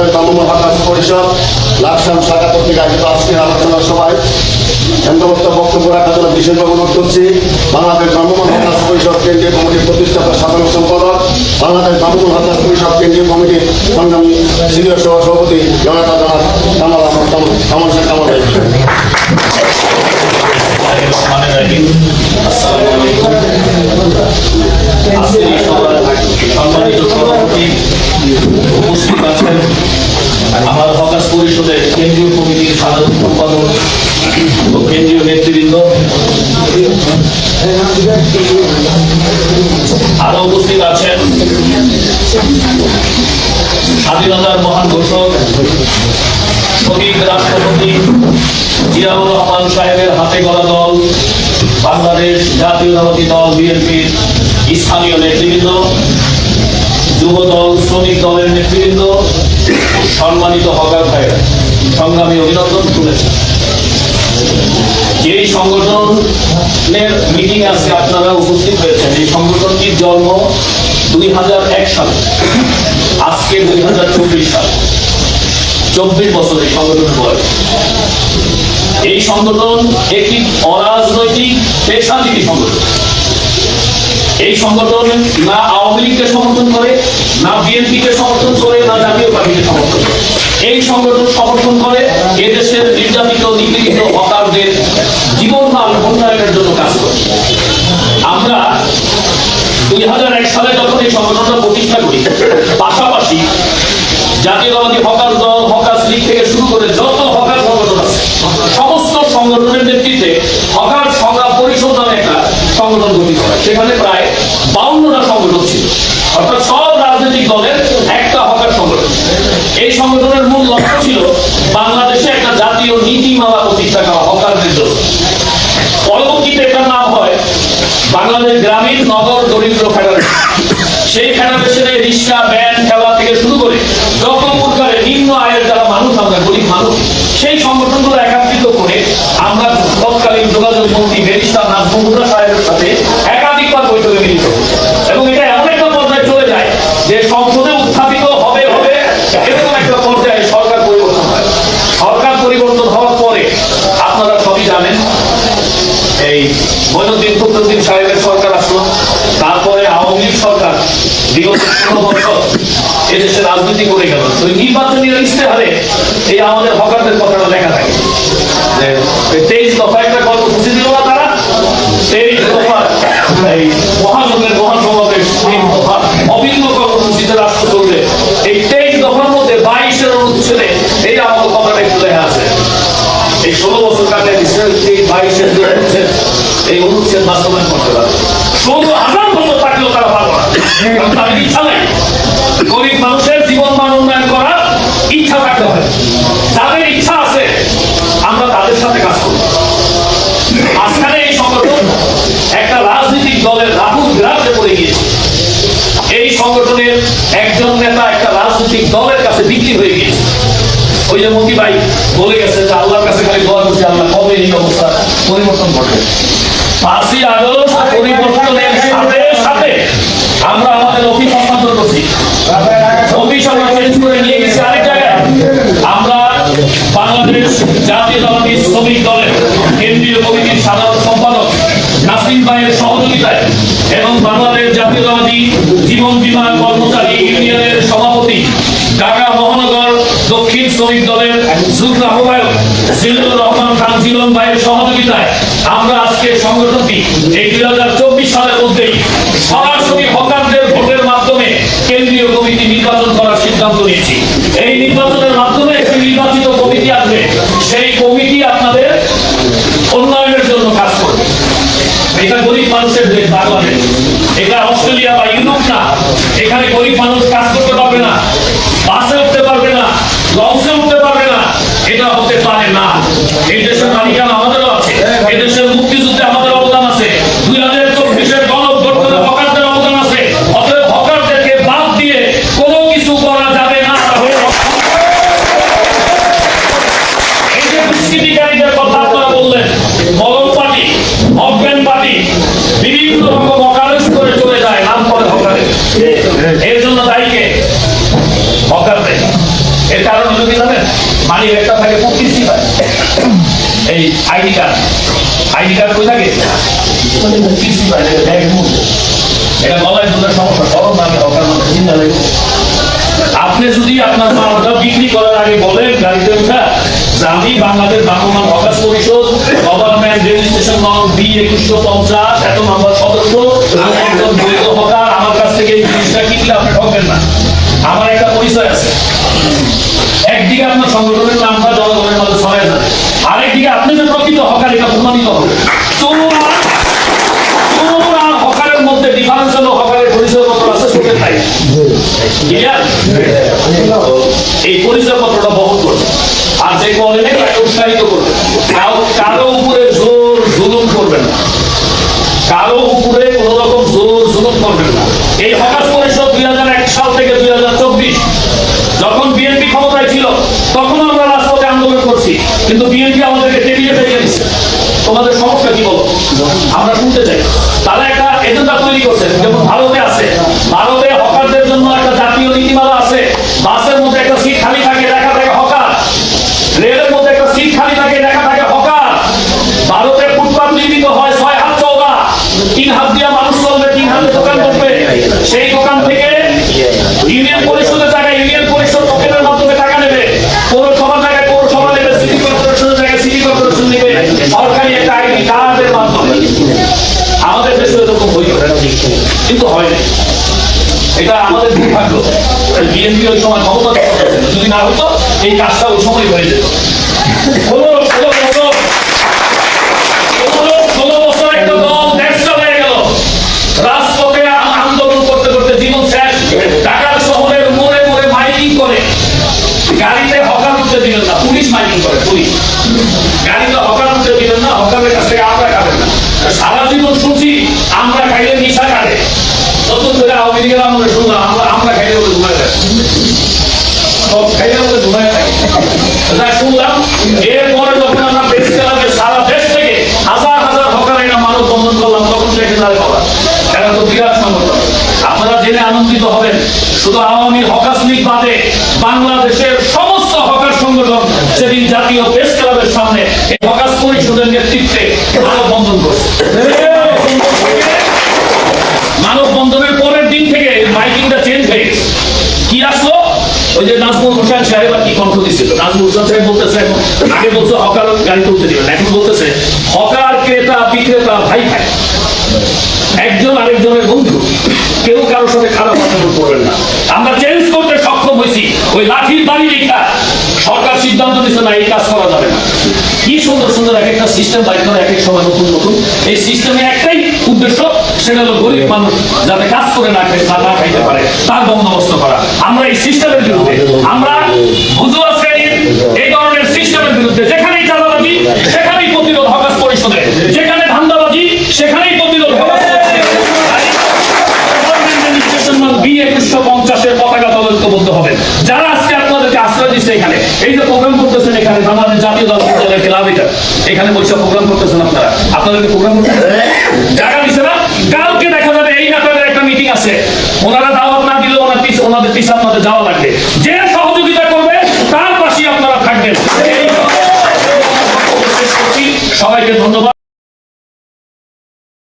বাংলাদেশ বামুন হকাস পরিষদ লাকসাম শাখা কর্তৃক আয়োজিত আজকের আলোচনা সভায় কেন্দ্রবর্ত বক্তব্য রাখার জন্য করছি। বাংলাদেশ বামুন হকাস পরিষদ কেন্দ্রীয় কমিটির প্রতিষ্ঠাতা, সাধারণ সম্পাদক, বাংলাদেশ হকাস পরিষদ কেন্দ্রীয় কমিটির সংগ্রামী সম্পাদক কেন্দ্রীয় নেতৃবৃন্দ। আরও উপস্থিত আছেন স্বাধীনতার মহান ঘোষক শহীদ রাষ্ট্রপতি জিয়াউর রহমান সাহেবের হাতে গড়া দল, বাংলাদেশ জাতীয়তাবাদী দল, বিএনপির স্থানীয় নেতৃবৃন্দ, যুব দল, শ্রমিক দলের নেতৃবৃন্দ, সম্মানিত হকার ভাইয়েরা। সংগ্রামী অভিনন্দন তুলেছেন যেই সংগঠনের মিটিং আজকে আপনারা উপস্থিত হয়েছেন, এই সংগঠনটির জন্ম দুই হাজার এক সালে। আজকে দুই হাজার চব্বিশ সাল। চব্বিশ বছর এই সংগঠনের বয়স। এই সংগঠন একটি অরাজনৈতিক পেশাজীবী সংগঠন। এই সংগঠন না আওয়ামী লীগকে সমর্থন করে, না বিএনপিকে সমর্থন করে, না জাতীয় পার্টিকে সমর্থন এই সংগঠন সমর্থন করে এদেশের নির্যাতিত, নিপীড়িত হকারদের জীবন মান উন্নয়নের জন্য কাজ করে। আমরা দুই হাজার এক সালে যখন এই সংগঠনটা প্রতিষ্ঠা করি, পাশাপাশি জাতীয়তাবাদী হকার দল হকাস লীগ থেকে শুরু করে যত হকার সংগঠন আছে, সমস্ত সংগঠনের নেতৃত্বে হকার সংগ্রাম পরিষদ নামে একটা সংগঠন গঠিত হয়। সেখানে প্রায় বাউন্নটা সংগঠন ছিল। এই সংগঠনের মূল লক্ষ্য ছিল বাংলাদেশে একটা জাতীয় নীতিমালা প্রতিষ্ঠা করা হকারদের জন্য পরবর্তীতে এটার নাম হয় বাংলাদেশ গ্রামীণ নগর দরিদ্র ফেডারেশন। সেই ফেডারেশনে রিক্সা ব্যান খেলা থেকে শুরু করে যত প্রকারের নিম্ন আয়ের যারা মানুষ, আমরা গরিব মানুষ, সেই সংগঠনগুলো একাত্রিত করে আমরা তৎকালীন যোগাযোগ মন্ত্রী ইশতেহারে এই আমাদের হকারদের কথাটা লেখা থাকে। যে তেইশ দফা একটা কর্মসূচি দিল না তারা? তেইশ দফা এই মহাজনের মহাসমাবেশ তিন দফা অভিন্ন কর্মসূচিতে রাষ্ট্র চলবে। এই তেইশ দফার মধ্যে বাইশের অনুচ্ছেদে এই আমাদের কথাটা একটু লেখা আছে। এই ষোলো বছর কাটে এই বাইশের যে অনুচ্ছেদ, এই অনুচ্ছেদ বাস্তবায়ন করতে পারে। ষোলো হাজার বছর থাকলেও তারা পারবে না। তাদের ইচ্ছা নাই। গরিব মানুষের জীবন মান উন্নয়ন করার ইচ্ছা থাকতে হবে। যাদের ইচ্ছা আছে, আমরা তাদের সাথে কাজ করব মাঝখানে এই সংগঠন একটা রাজনৈতিক দলের রাহুল পড়ে গিয়েছে। এই সংগঠনের একজন নেতা একটা রাজনৈতিক দলের কাছে বিক্রি হয়ে গিয়েছে। ওই যে ভাই বলে গেছে যে আল্লাহর কাছে খালি দোয়া আল্লাহ কবে এই অবস্থা পরিবর্তন পরিবর্তনের সাথে সাথে আমরা আমাদের অফিস হস্তান্তর করছি। অফিস করে নিয়ে গেছি। আমরা বাংলাদেশ জাতীয়তাবাদী শ্রমিক দলের কেন্দ্রীয় কমিটির সাধারণ সম্পাদক নাসিম ভাইয়ের সহযোগিতায় এবং বাংলাদেশ জাতীয়তাবাদী জীবন বীমা কর্মচারী ইউনিয়নের সভাপতি ঢাকা মহানগর দক্ষিণ শ্রমিক দলের যুগ্ম আহ্বায়ক জিল্লুর রহমান খান জিলন ভাইয়ের সহযোগিতায় আমরা আজকে সংগঠনটি এই দুই হাজার চব্বিশ সালের মধ্যেই এখানে গরিব মানুষ কাজ এর হকারদের মূল্য কি জানেন? মানি একটা থাকে এই আইডি কার্ড। আইডি কার্ড কই থাকে? পায় এটা সমস্যা মধ্যে চিন্তা লাগে আপনি যদি আপনার মালটা বিক্রি করার আগে বলেন গাড়িতে উঠা, যে আমি বাংলাদেশ ভ্রাম্যমান হকাস পরিষদ, গভর্নমেন্ট রেজিস্ট্রেশন নং বি একুশশো পঞ্চাশ, এত নম্বর সদস্য, আমি একজন হকার, আমার কাছ থেকে এই জিনিসটা কিনলে আপনি ঠকবেন না। আমার একটা পরিচয় আছে। একদিকে আপনার সংগঠনের নামটা জনগণের মধ্যে ছড়ায় যাবে আরেকদিকে আপনি যে প্রকৃত হকার, এটা প্রমাণিত হবে। হকারের পরিচয়পত্র আছে এই পরিচয়পত্রটা বহন করবে। আর যে বলেন তাকে উৎসাহিত করবে। কারও উপরে জোর জুলুম করবেন না। কারও উপরে কোন রকম জোর জুলুম করবেন না। এই হকাস তখন আমরা রাজপথে আন্দোলন করছি, কিন্তু বিএনপি আমাদেরকে টেবিলে ফেলে দিচ্ছে তোমাদের সমস্যা কি বলো? আমরা শুনতে চাই। তারা একটা এজেন্ডা তৈরি করছে, যেমন ভারতে আছে। ভারতে হকারদের জন্য একটা জাতীয় নীতিমালা আছে। বাসের মধ্যে একটা সিট খালি থাকে, লেখা থাকে হকার। রেলের মধ্যে একটা সিট খালি থাকে, লেখা থাকে হকার। ভারতে ফুটপাত নির্মিত হয় ছয় হাত চৌকা তিন হাত দিয়ে মানুষ চলবে, তিন হাতে দোকান করবে। সেই দোকান থেকে ইউনিয়ন পরিষদ কিন্তু হয়নি এটা আমাদের দুর্ভাগ্য। বিএনপি ওই সময় ক্ষমতা। যদি না হতো, এই কাজটা ওই সময় হয়ে যেত। আনন্দিত হবেন। শুধু আওয়ামী হকাস বাদে বাংলাদেশের সমস্ত হকার সংগঠন সেদিন জাতীয় প্রেস ক্লাবের সামনে হকাস পরিষদের নেতৃত্বে মানব বন্ধন করছে। মানব পরের দিন থেকে মাইকিংটা চেঞ্জ হয়ে গেছে। কি আসলো? ওই যে নাজমুল হোসেন সাহেব আর কি কণ্ঠ দিছিল। নাজমুল হোসেন সাহেব বলতেছে আগে বলছো হকার গাড়ি তুলতে দিবেন এখন বলতেছে, হকার ক্রেতা বিক্রেতা ভাই ভাই। একজন আরেকজনের বন্ধু। কেউ কারোর সাথে খারাপ আচরণ করবেন না। আমরা চেঞ্জ করতে সক্ষম হয়েছি। ওই লাঠির বাড়ি লেখা। সরকার সিদ্ধান্ত নিচ্ছে না, এই কাজ করা যাবে না। কি সুন্দর সুন্দর এক একটা সিস্টেম বাইর করে এক এক সময় নতুন নতুন। এই সিস্টেমে একটাই উদ্দেশ্য, সেটা হলো গরিব মানুষ যাতে কাজ করে না খাই না খাইতে পারে, তার বন্দোবস্ত করা। আমরা এই সিস্টেমের বিরুদ্ধে, আমরা বুঝুয়া শ্রেণির এই ধরনের সিস্টেমের বিরুদ্ধে যেখানেই চাঁদাবাজি, সেখানেই প্রতিরোধ, হকাস পরিষদে যেখানে ধান্দাবাজি সেখানেই প্রতিরোধ হকাস পঞ্চাশের তদন্তবদ্ধ হবেন। যারা আজকে আপনাদেরকে আশ্রয় দিচ্ছে এখানে, এই যে প্রোগ্রাম করতেছেন এখানে বাংলাদেশ জাতীয় দল দলের ক্লাব এটা। এখানে বসে প্রোগ্রাম করতেছেন আপনারা। আপনাদেরকে প্রোগ্রাম জায়গা দিচ্ছে না? কালকে দেখা যাবে এই নাটকের একটা মিটিং আছে। ওনারা দাওয়াত না দিলে ওনার পিছ ওনাদের পিছনে আপনাদের যাওয়া লাগবে। যে সহযোগিতা করবে, তার পাশেই আপনারা থাকবেন। সবাইকে ধন্যবাদ।